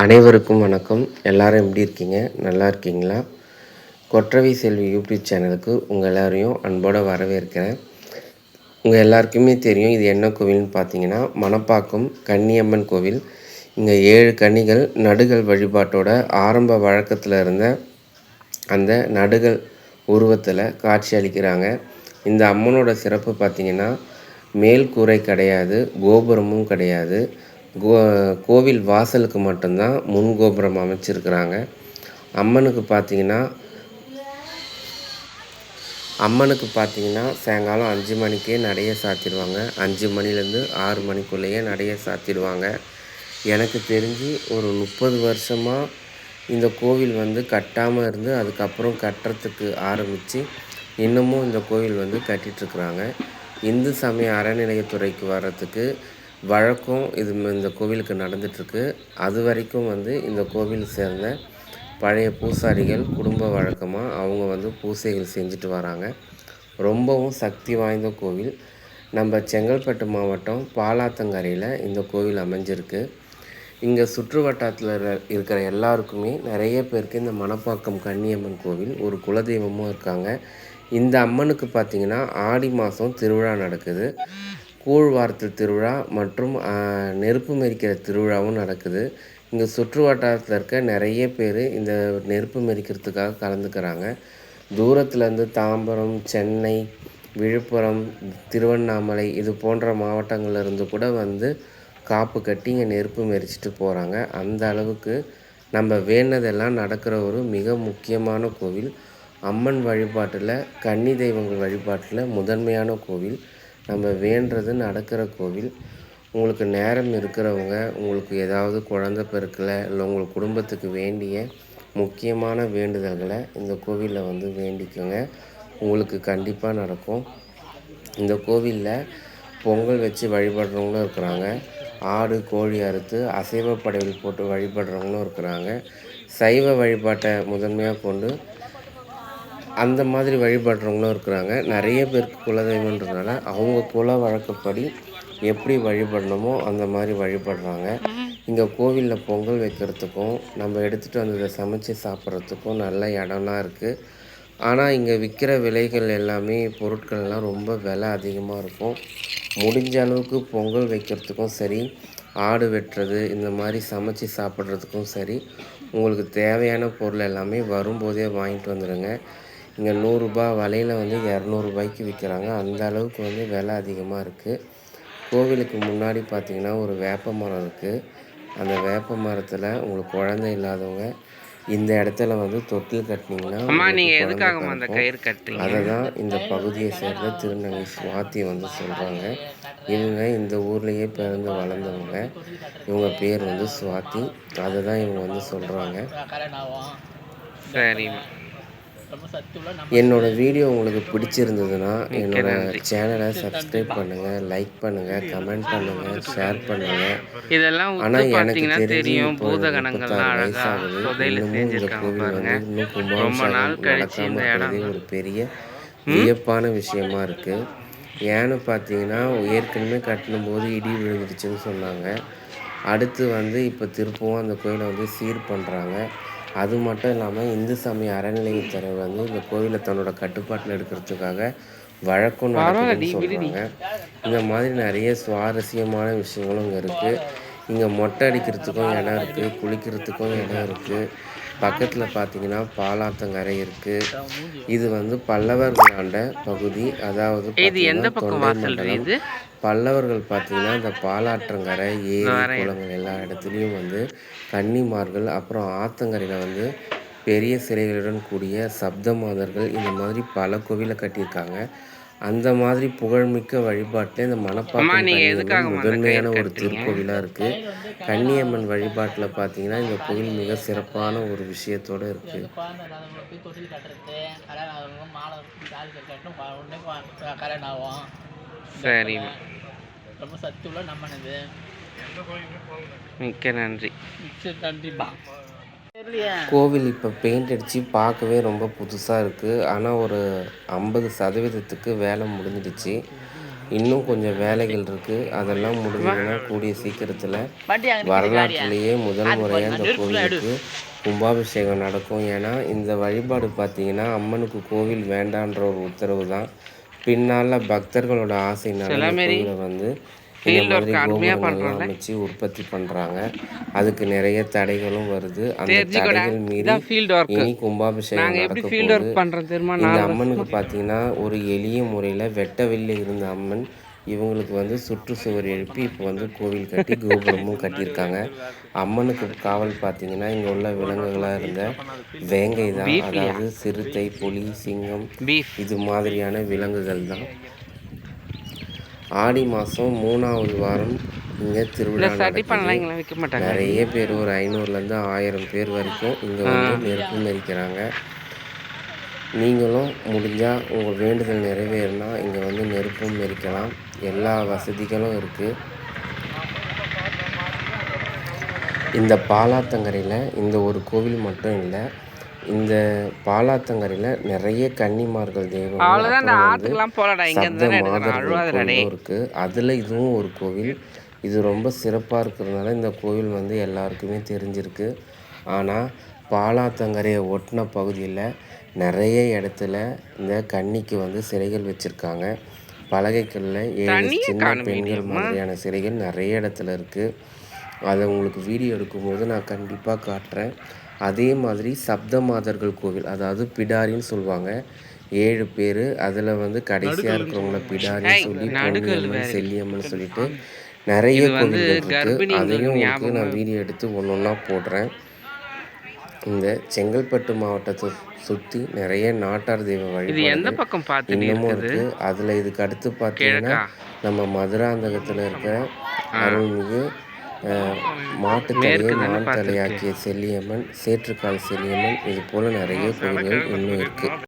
அனைவருக்கும் வணக்கம். எல்லாரும் எப்படி இருக்கீங்க? நல்லா இருக்கீங்களா? கொற்றவை செல்வி யூடியூப் சேனலுக்கு உங்கள் எல்லாரையும் அன்போடு வரவேற்கிறேன். உங்கள் எல்லாருக்குமே தெரியும் இது என்ன கோவில்னு பார்த்தீங்கன்னா மணப்பாக்கம் கன்னியம்மன் கோவில். இங்கே ஏழு கன்னிகள் நடுகள் வழிபாட்டோட ஆரம்ப வழக்கத்தில் இருந்த அந்த நடுகள் உருவத்தில் காட்சி அளிக்கிறாங்க. இந்த அம்மனோட சிறப்பு பார்த்திங்கன்னா மேல் கூரை கிடையாது கோபுரமும் கிடையாது. கோ கோவில் வாசலுக்கு மட்டும்தான் முன் கோபுரம் அமைச்சிருக்கிறாங்க. அம்மனுக்கு பார்த்தீங்கன்னா அம்மனுக்கு பார்த்தீங்கன்னா சாயங்காலம் அஞ்சு மணிக்கே நடைய சாத்திடுவாங்க. அஞ்சு மணிலேருந்து ஆறு மணிக்குள்ளேயே நடைய சாத்திடுவாங்க. எனக்கு தெரிஞ்சு ஒரு முப்பது வருஷமாக இந்த கோவில் வந்து கட்டாமல் இருந்து அதுக்கப்புறம் கட்டுறதுக்கு ஆரம்பித்து இன்னமும் இந்த கோவில் வந்து கட்டிகிட்ருக்குறாங்க இந்து சமய அறநிலையத்துறைக்கு வர்றதுக்கு வழக்கம் இது இந்த கோவிலுக்கு நடந்துகிட்ருக்கு அது வரைக்கும் வந்து இந்த கோவில் சேர்ந்த பழைய பூசாரிகள் குடும்ப வழக்கமாக அவங்க வந்து பூசைகள் செஞ்சுட்டு வராங்க. ரொம்பவும் சக்தி வாய்ந்த கோவில். நம்ம செங்கல்பட்டு மாவட்டம் பாலாத்தங்கரையில் இந்த கோவில் அமைஞ்சிருக்கு. இங்கே சுற்று வட்டாரத்தில் இருக்கிற எல்லாருக்குமே நிறைய பேருக்கு இந்த மணப்பாக்கம் கன்னியம்மன் கோவில் ஒரு குலதெய்வமும் இருக்காங்க. இந்த அம்மனுக்கு பார்த்திங்கன்னா ஆடி மாதம் திருவிழா நடக்குது. கூழ் வார்த்தல் திருவிழா மற்றும் நெருப்பு மெரிக்கிற திருவிழாவும் நடக்குது. இங்கே சுற்று வட்டாரத்தில் இருக்க நிறைய பேர் இந்த நெருப்பு மெரிக்கிறதுக்காக கலந்துக்கிறாங்க. தூரத்துலேருந்து தாம்பரம் சென்னை விழுப்புரம் திருவண்ணாமலை இது போன்ற மாவட்டங்கள்லேருந்து கூட வந்து காப்பு கட்டி இங்கே நெருப்பு மெரிச்சிட்டு போகிறாங்க அந்த அளவுக்கு நம்ம வேண்டதெல்லாம் நடக்கிற ஒரு மிக முக்கியமான கோவில். அம்மன் வழிபாட்டில் கன்னி தெய்வங்கள் வழிபாட்டில் முதன்மையான கோவில். நம்ம வேண்டுறது நடக்கிற கோவில் உங்களுக்கு நேரம் இருக்கிறவங்க உங்களுக்கு ஏதாவது குழந்த பிறக்கலை இல்லை உங்கள் குடும்பத்துக்கு வேண்டிய முக்கியமான வேண்டுதல்களை இந்த கோவிலில் வந்து வேண்டிக்கோங்க. உங்களுக்கு கண்டிப்பாக நடக்கும். இந்த கோவிலில் பொங்கல் வச்சு வழிபடுறவங்களும் இருக்கிறாங்க. ஆடு கோழி அறுத்து அசைவ படையல் போட்டு வழிபடுறவங்களும் இருக்கிறாங்க. சைவ வழிபாட்டை முதன்மையாக கொண்டு அந்த மாதிரி வழிபடுறவங்களும் இருக்கிறாங்க. நிறைய பேருக்கு குலதெய்வம்ன்றதுனால அவங்க குல வழக்கப்படி எப்படி வழிபடணுமோ அந்த மாதிரி வழிபடுறாங்க. இங்கே கோவிலில் பொங்கல் வைக்கிறதுக்கும் நம்ம எடுத்துகிட்டு வந்ததை சமைச்சு சாப்பிட்றதுக்கும் நல்ல இடம்லாம் இருக்குது ஆனால் இங்கே விற்கிற விலைகள் எல்லாமே பொருட்கள்லாம் ரொம்ப விலை அதிகமாக இருக்கும். முடிஞ்ச அளவுக்கு பொங்கல் வைக்கிறதுக்கும் சரி ஆடு வெட்டுறது இந்த மாதிரி சமைச்சு சாப்பிட்றதுக்கும் சரி உங்களுக்கு தேவையான பொருள் எல்லாமே வரும்போதே வாங்கிட்டு வந்துடுங்க இங்கே நூறுரூபா வலையில் வந்து இரநூறுபாய்க்கு விற்கிறாங்க அந்த அளவுக்கு வந்து விலை அதிகமாக இருக்குது கோவிலுக்கு முன்னாடி பார்த்திங்கன்னா ஒரு வேப்ப மரம் இருக்குது அந்த வேப்ப மரத்தில் உங்களுக்கு குழந்தை இல்லாதவங்க இந்த இடத்துல வந்து தொட்டில் கட்டினீங்கன்னா அதை தான் இந்த பகுதியை சேர்ந்த திருநங்கை சுவாத்தி வந்து சொல்கிறாங்க இவங்க இந்த ஊர்லேயே பிறந்து வளர்ந்தவங்க. இவங்க பேர் வந்து சுவாத்தி அதை தான் இவங்க வந்து சொல்கிறாங்க சரி என்னோடய வீடியோ உங்களுக்கு பிடிச்சிருந்ததுன்னா என்னோடய சேனலை சப்ஸ்கிரைப் பண்ணுங்கள் லைக் பண்ணுங்கள் கமெண்ட் பண்ணுங்கள் ஷேர் பண்ணுங்கள் இதெல்லாம் ஆனால் எனக்கு தெரியும் பூதகணங்கள்லாம் வயசாகுது. இன்னமும் இந்த கோவில் வந்து இன்னும் கும்பாபிஷேகம் நடக்காமல் இருக்கிறதே ஒரு பெரிய வியப்பான விஷயமா இருக்குது ஏன்னு பார்த்தீங்கன்னா ஏற்கனவே கட்டணும் போது இடி விழுந்துருச்சுன்னு சொன்னாங்க. அடுத்து வந்து இப்போ திருப்பவும் அந்த கோயிலை வந்து சீர் பண்ணுறாங்க அது மட்டும் இல்லாமல் இந்து சமய அறநிலையத்துறை வந்து இந்த கோவிலை தன்னோட கட்டுப்பாட்டில் எடுக்கிறதுக்காக வழக்கம் நடக்குதுன்னு சொல்கிறாங்க இந்த மாதிரி நிறைய சுவாரஸ்யமான விஷயங்களும் இங்கே இருக்குது இங்கே மொட்டை அடிக்கிறதுக்கும் இடம் இருக்குது குளிக்கிறதுக்கும் இடம் இருக்குது பக்கத்தில் பார்த்தீங்கன்னா பாலாத்தங்கரை இருக்குது இது வந்து பல்லவர்கள் ஆண்ட பகுதி. அதாவது பல்லவர்கள் பார்த்தீங்கன்னா இந்த பாலாற்றங்கரை ஏரி குளங்கள் எல்லா இடத்துலையும் வந்து கன்னிமார்கள் அப்புறம் ஆத்தங்கரையில் வந்து பெரிய சிலைகளுடன் கூடிய சப்த மாதர்கள் இந்த மாதிரி பல கோவிலை கட்டியிருக்காங்க. அந்த மாதிரி புகழ்மிக்க வழிபாட்டில் இந்த மணப்பாக்கம் முதன்மையான ஒரு திருக்கோவிலாக இருக்குது கன்னியம்மன் வழிபாட்டில் பார்த்தீங்கன்னா இந்த கோவில் மிக சிறப்பான ஒரு விஷயத்தோடு இருக்குது சரி. ரொம்ப சத்துள்ள நம்பினது மிக்க நன்றி. மிக்க நன்றிப்பா கோவில் இப்போ பெயிண்ட் அடித்து பார்க்கவே ரொம்ப புதுசாக இருக்குது ஆனால் ஒரு ஐம்பது சதவீதத்துக்கு வேலை முடிஞ்சிடுச்சு. இன்னும் கொஞ்சம் வேலைகள் இருக்குது அதெல்லாம் முடிஞ்சதுன்னா கூடிய சீக்கிரத்தில் வரலாற்றிலேயே முதல் முறையாக இந்த கோவிலுக்கு கும்பாபிஷேகம் நடக்கும். ஏன்னா இந்த வழிபாடு பார்த்தீங்கன்னா அம்மனுக்கு கோவில் வேண்டான்ற ஒரு உத்தரவு தான் பின்னால் பக்தர்களோட இந்த கோவிலை வந்து கோபுரங்கள்லாம் அமைச்சு உற்பத்தி பண்ணுறாங்க அதுக்கு நிறைய தடைகளும் வருது. அந்த தடைகள் மீறி ஃபீல்டு ஒர்க் இனி கும்பாபிஷேகம் நடக்க ஃபீல்டு போகுது. ஒர்க் பண்ணுறோம் தெரியுமா? இந்த அம்மனுக்கு பார்த்தீங்கன்னா ஒரு எளிய முறையில் வெட்ட வெளில இருந்த அம்மன் இவங்களுக்கு வந்து சுற்றுச்சுவர் எழுப்பி இப்போ வந்து கோவில் கட்டி கோபுரமும் கட்டியிருக்காங்க. அம்மனுக்கு காவல் பார்த்தீங்கன்னா இங்கே உள்ள விலங்குகளாக இருந்த வேங்கை தான். அதாவது சிறுத்தை புலி சிங்கம் இது மாதிரியான விலங்குகள் தான். ஆடி மாதம் மூணாவது வாரம் இங்கே திருவிழா நடக்குது. நிறைய பேர் ஒரு ஐநூறுலேருந்து ஆயிரம் பேர் வரைக்கும் இங்கே வந்து நெருப்பு மெரிக்கிறாங்க நீங்களும் முடிஞ்சால் உங்கள் வேண்டுதல் நிறைவேறினா இங்கே வந்து நெருப்பும் மெரிக்கலாம் எல்லா வசதிகளும் இருக்குது இந்த பாலாத்தங்கரையில் இந்த ஒரு கோவில் மட்டும் இல்லை இந்த பாலாத்தங்கரையில் நிறைய கன்னிமார்கள் கோயிலும் இருக்குது அதில் இதுவும் ஒரு கோவில். இது ரொம்ப சிறப்பாக இருக்கிறதுனால இந்த கோவில் வந்து எல்லாருக்குமே தெரிஞ்சிருக்கு. ஆனால் பாலாத்தங்கரையை ஒட்டின பகுதியில் நிறைய இடத்துல இந்த கன்னிக்கு வந்து சிலைகள் வச்சுருக்காங்க. பலகைகளில் ஏழு சின்ன பெண்கள் மாதிரியான சிலைகள் நிறைய இடத்துல இருக்குது அதை உங்களுக்கு வீடியோ எடுக்கும்போது நான் கண்டிப்பாக காட்டுறேன். அதே மாதிரி சப்த மாதர்கள் கோவில் அதாவது பிடாரின்னு சொல்லுவாங்க. ஏழு பேர் அதில் வந்து கடைசியாக இருக்கிறவங்கள பிடாரின்னு சொல்லி பொன்னியம்மன் செல்லியம்மன் சொல்லிட்டு நிறைய கோவில்கள் இருக்குது அதையும் உங்களுக்கு நான் வீடியோ எடுத்து ஒன்று ஒன்றா போடுறேன். இந்த செங்கல்பட்டு மாவட்டத்தை சுற்றி நிறைய நாட்டார் தெய்வ இது எந்த வழிபாடு இன்னமும் இருக்குது? இருக்குது அதில் இதுக்கு அடுத்து பார்த்தீங்கன்னா நம்ம மதுராந்தகத்தில் இருக்க அருள்மிகு மாட்டுத்தலையை மான் தலையாக்கிய செல்லியம்மன் சேற்றுக்கால் செல்லியம்மன் இது போல் நிறைய கோவில்கள் இன்னும் இருக்குது